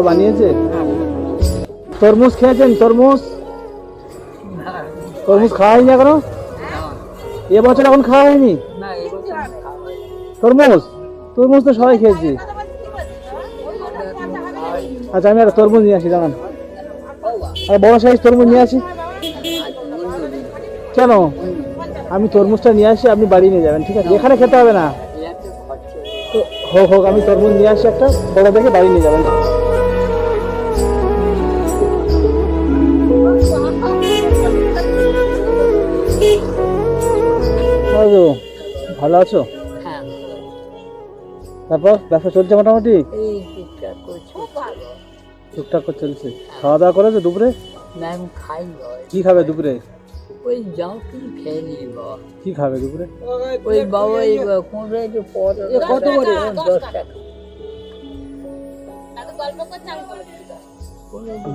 ভালো বানিয়েছে? তরমুজ খেয়েছেন? তরমুজ? তরমুজ খাওয়া হয়নি এখনও? এবছর এখন খাওয়া হয়নি? তরমুজ? তরমুজ তো সবাই খেয়েছি। আচ্ছা আমি একটা তরমুজ নিয়ে আসি, দাঁড়ান। আর, বড় সাইজ তরমুজ নিয়ে আসি। কেন? আমি তরমুজটা নিয়ে আসি, আপনি বাড়ি নিয়ে যাবেন, ঠিক আছে? এখানে খেতে হবে না। হোক হোক, আমি তরমুজ নিয়ে আসি একটা, বড় দেখে বাড়ি নিয়ে যাবেন। ভালো আছো? হ্যাঁ। তারপর ব্যবসা চলছে মোটামুটি? এই টুকটাক করে চলছে। খাওয়া দাওয়া করেছ দুপুরে? না আমি খাই নয় কি খাবে দুপুরে? ওই যাও তুমি খেয়ে নিয়ে বাবা কি খাবে দুপুরে? ওই বাবা এই কোনটা একটু পর কত করে? দশ টাকা।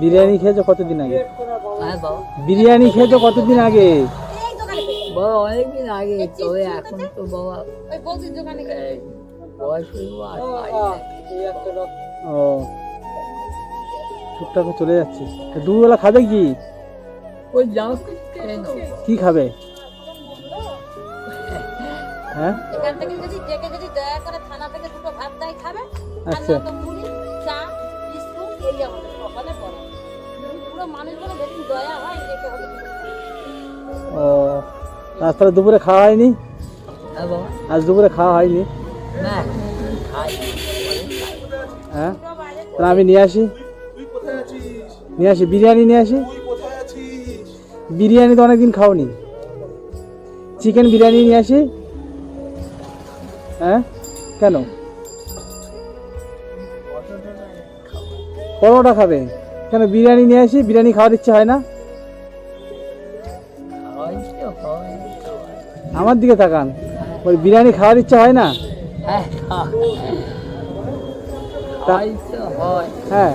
বিরিয়ানি খেয়েছো কতদিন আগে? হ্যাঁ বাবা। বিরিয়ানি খেয়েছো কতদিন আগে? বাবা অনেকদিন আগে তবে এখন তো বাবা বয়স। ও টুকটাক চলে যাচ্ছে। দুবেলা খাবে কি? ওই যাও কি খাবে? হ্যাঁ? এখান থেকে যদি ডেকে যদি দয়া করে থানা থেকে দুটো ভাত দেয় খাবে আচ্ছা। নয়তো মুড়ি চা বিস্কুট এই আমাদের সকালে পড়ে। পুরো মানুষগুলো যেদিন দয়া হয় ডেকে হলে ও আজ তাহলে দুপুরে খাওয়া হয়নি? হ্যাঁ আজ দুপুরে খাওয়া হয়নি? হ্যাঁ? তাহলে আমি নিয়ে আসি। নিয়ে আসি? বিরিয়ানি নিয়ে আসি? বিরিয়ানি তো অনেকদিন খাওনি। চিকেন বিরিয়ানি নিয়ে আসি। হ্যাঁ? কেন? পরোটা খাবে। কেন বিরিয়ানি নিয়ে আসি? বিরিয়ানি খাওয়ার ইচ্ছে হয় না? আমার দিকে তাকান। ওই বিরিয়ানি খাওয়ার ইচ্ছা হয় না? হ্যাঁ। হয়। হ্যাঁ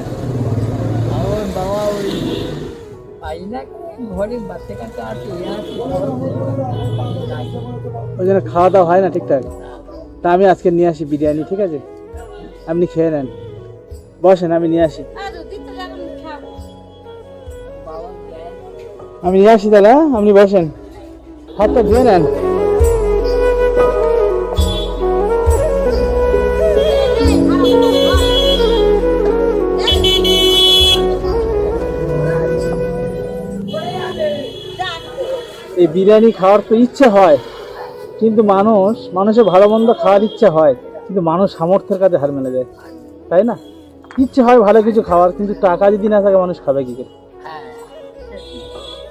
ওই জন্য খাওয়া দাওয়া হয় না ঠিকঠাক? তা আমি আজকে নিয়ে আসি বিরিয়ানি ঠিক আছে? আপনি খেয়ে নেন। বসেন আমি নিয়ে আসি। আমি নিয়ে আসি দাদা আপনি বসেন। হাতটা ধুয়ে নেন। এই বিরিয়ানি খাওয়ার তো ইচ্ছে হয়, কিন্তু মানুষ, মানুষের ভালো মন্দ খাওয়ার ইচ্ছে হয়, কিন্তু মানুষ সামর্থ্যের কাছে হার মেনে যায়, তাই না? ইচ্ছে হয় ভালো কিছু খাওয়ার, কিন্তু টাকা যদি না থাকে, মানুষ খাবে কি করে?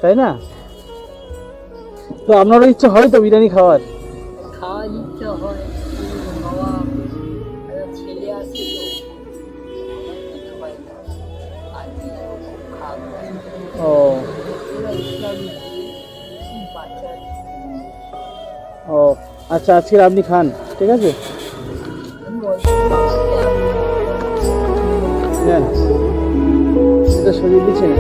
তাই না? তো আপনারও ইচ্ছে হয় তো বিরিয়ানি খাওয়ার। আচ্ছা আজকে আপনি খান ঠিক আছে? এটা সরিয়ে দিচ্ছে না।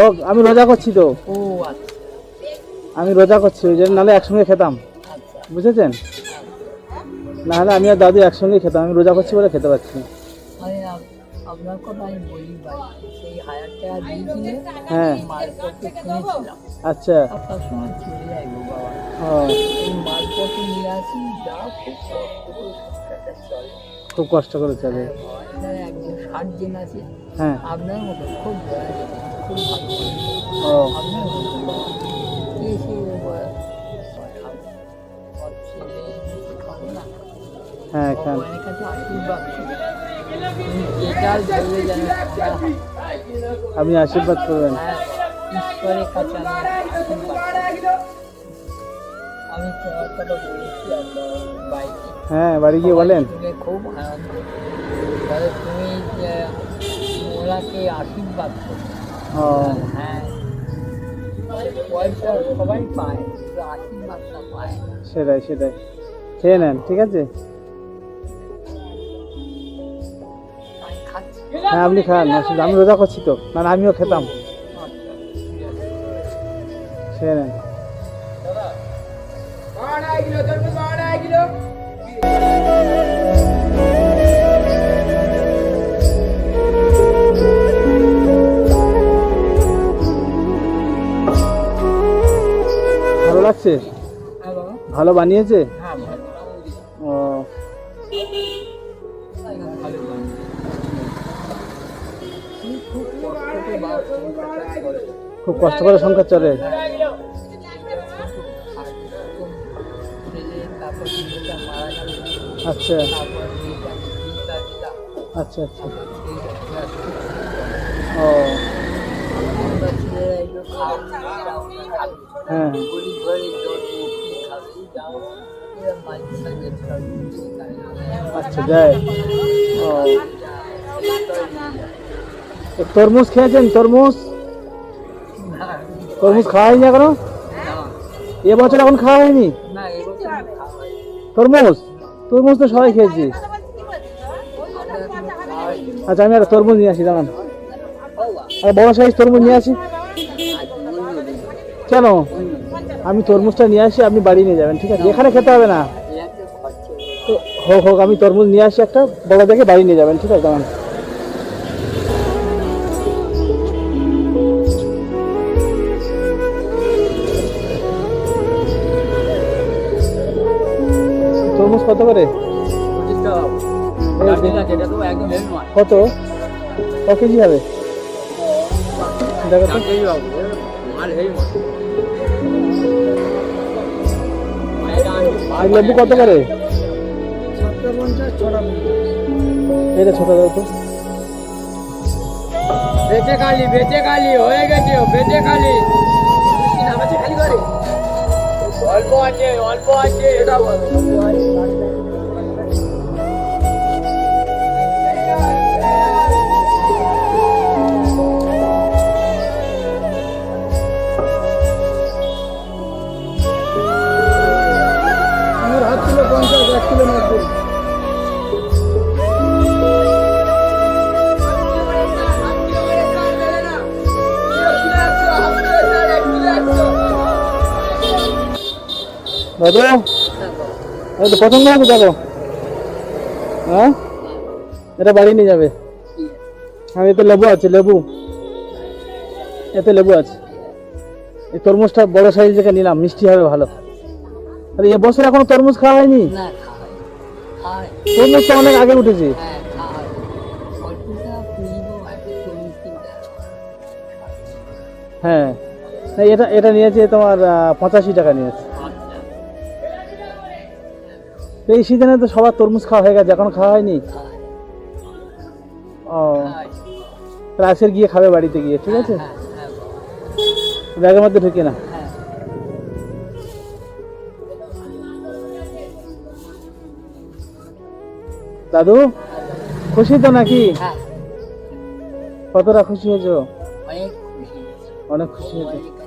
হোক আমি রোজা করছি তো। আচ্ছা। আমি রোজা করছি ওই জন্য নাহলে একসঙ্গে খেতাম। আচ্ছা। বুঝেছেন? নাহলে আমি আর দাদু একসঙ্গে খেতাম আমি রোজা করছি বলে খেতে পারছি না। আপনার কথা আমি বলি ভাই সেই হাজার টাকা দিয়েছিলে হ্যাঁ। মালপত্র কিনেছিলাম আচ্ছা। আপনার সময় চলে যাইব বাবা এই মালপত্র নিয়ে আসি যা খুব কষ্ট করে চলে। খুব কষ্ট করে চলে একজন ষাট জন আছে হ্যাঁ। আপনার মতো খুব ভালো আপনার মতো। হ্যাঁ কাছে আশীর্বাদ আপনি আশীর্বাদ করবেন। হ্যাঁ, বাড়ি গিয়ে বলেন। খুব ওনাকে আশীর্বাদ করো হ্যাঁ সবাই পায় সেটাই সেটাই। খেয়ে নেন ঠিক আছে? হ্যাঁ আপনি খান আসলে আমি রোজা করছি তো। না আমিও খেতাম। সে নেন। ভালো লাগছে? ভালো বানিয়েছে? খুব কষ্ট করে সংখ্যা চলে। আচ্ছা। আচ্ছা আচ্ছা। ও। হ্যাঁ। আচ্ছা যায় ও। তরমুজ খেয়েছেন? তরমুজ? তরমুজ খাওয়া হয়নি এখনও? এবছর এখন খাওয়া হয়নি? তরমুজ? তরমুজ তো সবাই খেয়েছি। আচ্ছা আমি একটা তরমুজ নিয়ে আসি, দাঁড়ান। আর, বড় সাইজ তরমুজ নিয়ে আসি। কেন? আমি তরমুজটা নিয়ে আসি, আপনি বাড়ি নিয়ে যাবেন, ঠিক আছে? এখানে খেতে হবে না। হোক হোক, আমি তরমুজ নিয়ে আসি একটা, বড় দেখে বাড়ি নিয়ে যাবেন, ঠিক আছে, দাঁড়ান। কত করে? কত? কেজি হবে? দেখো লেবু কত করে? এটা ছোট দাও তো। বেঁচে খালি বেঁচে খালি, হয়ে গেছে, বেঁচে খালি। অল্প আছে অল্প আছে এটা দাদা? তো পছন্দ হবে দেখো হ্যাঁ? এটা বাড়ি নিয়ে যাবে। হ্যাঁ এতে লেবু আছে লেবু। এতে লেবু আছে। এই তরমুজটা বড় সাইজ থেকে নিলাম মিষ্টি হবে ভালো। আরে এ বছর এখনও তরমুজ খাওয়া হয়নি? তরমুজ তো অনেক আগে উঠেছে। হ্যাঁ হ্যাঁ। এটা এটা নিয়েছে তোমার পঁচাশি টাকা নিয়েছে। এই সিজনে তো সবার তরমুজ খাওয়া হয়ে গেছে এখন খাওয়া হয়নি? ও আজকের গিয়ে খাবে বাড়িতে গিয়ে ঠিক আছে? হ্যাঁ হ্যাঁ ব্যাগের মধ্যে ঢুকে না? হ্যাঁ। দাদু খুশি তো নাকি? হ্যাঁ। কতটা খুশি হয়েছো? অনেক খুশি হয়েছো।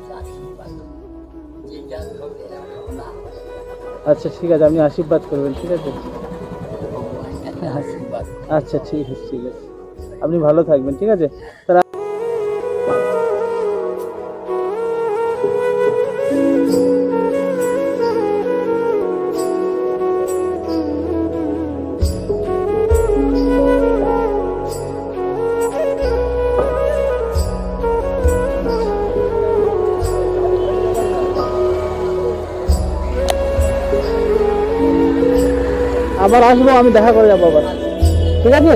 আচ্ছা ঠিক আছে আপনি আশীর্বাদ করবেন ঠিক আছে? আচ্ছা ঠিক আছে ঠিক আছে। আপনি ভালো থাকবেন ঠিক আছে? তাহলে আবার আসব আমি দেখা করে যাব আবার। ঠিক আছে?